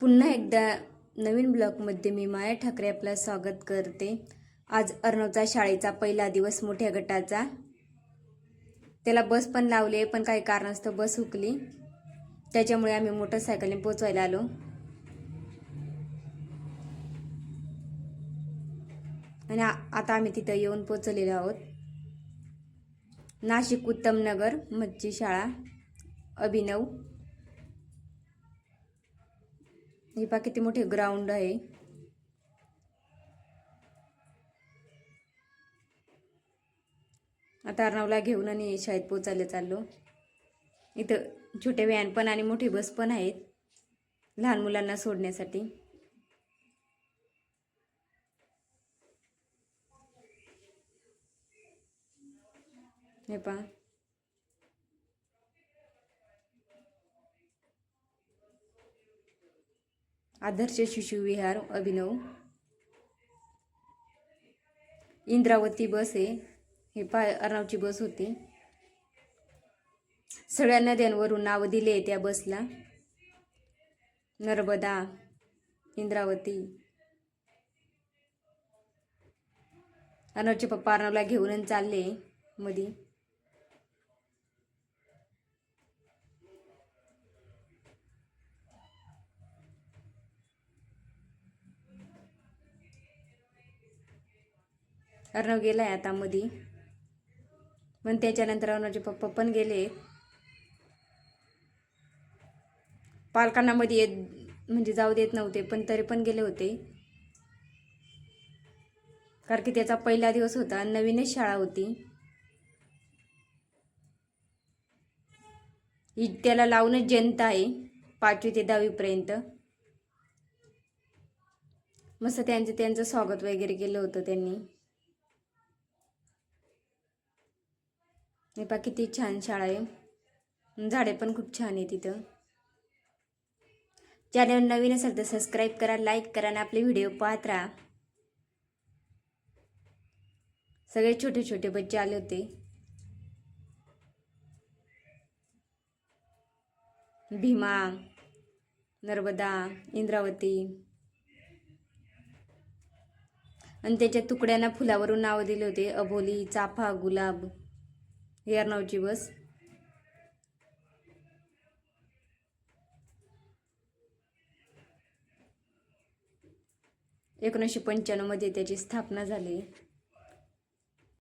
पुन्हा एकदा नवीन ब्लॉगमध्ये मी माया ठाकरे आपलं स्वागत करते. आज अर्णवचा शाळेचा पहिला दिवस मोठ्या गटाचा. त्याला बस पण लावली पण काही कारणास्तव बस हुकली. त्याच्यामुळे आम्ही मोटरसायकलने पोचवायला आलो. आणि आता आम्ही तिथं येऊन पोचलेलो आहोत. नाशिक उत्तमनगर मच्छी शाळा अभिनव हे पहा किती मोठे ग्राउंड आहे. आता अर्णवला घेऊन आणि शाळेत पोचायला चाललो. इथं छोटे व्हॅन पण आणि मोठी बस पण आहेत लहान मुलांना सोडण्यासाठी. हे पहा. आदर्श शिशु विहार अभिनव. इंद्रावती बस आहे हे पा अर्णावची बस होती. सगळ्या नद्यांवरून नावं दिले आहे त्या बसला. नर्मदा इंद्रावती. अर्णवचे पप्पा अर्णवला घेऊन चालले मधी. अर्णव गेलाय आता मधी. पण त्याच्यानंतर अर्णवचे पप्पा पण गेले. पालकांना मध्ये येत म्हणजे जाऊ देत नव्हते पण तरी पण गेले होते. कारण की त्याचा पहिला दिवस होता नवीनच शाळा होती. ही त्याला लावूनच जनता आहे पाचवी ते दहावीपर्यंत मस्त त्यांचं त्यांचं स्वागत वगैरे केलं होतं त्यांनी. हे पहा किती छान शाळा आहे. झाडे पण खूप छान आहे तिथं. चॅनल नवीन असेल तर सबस्क्राईब करा लाईक करा आणि आपले व्हिडिओ पाहत राहा. सगळे छोटे छोटे बच्चे आले होते. भीमा नर्मदा इंद्रावती. आणि त्याच्या तुकड्यांना फुलावरून नावं दिले होते. अबोली चाफा गुलाब. हे बस एकोणीसशे पंच्याण्णवमध्ये त्याची स्थापना झाली.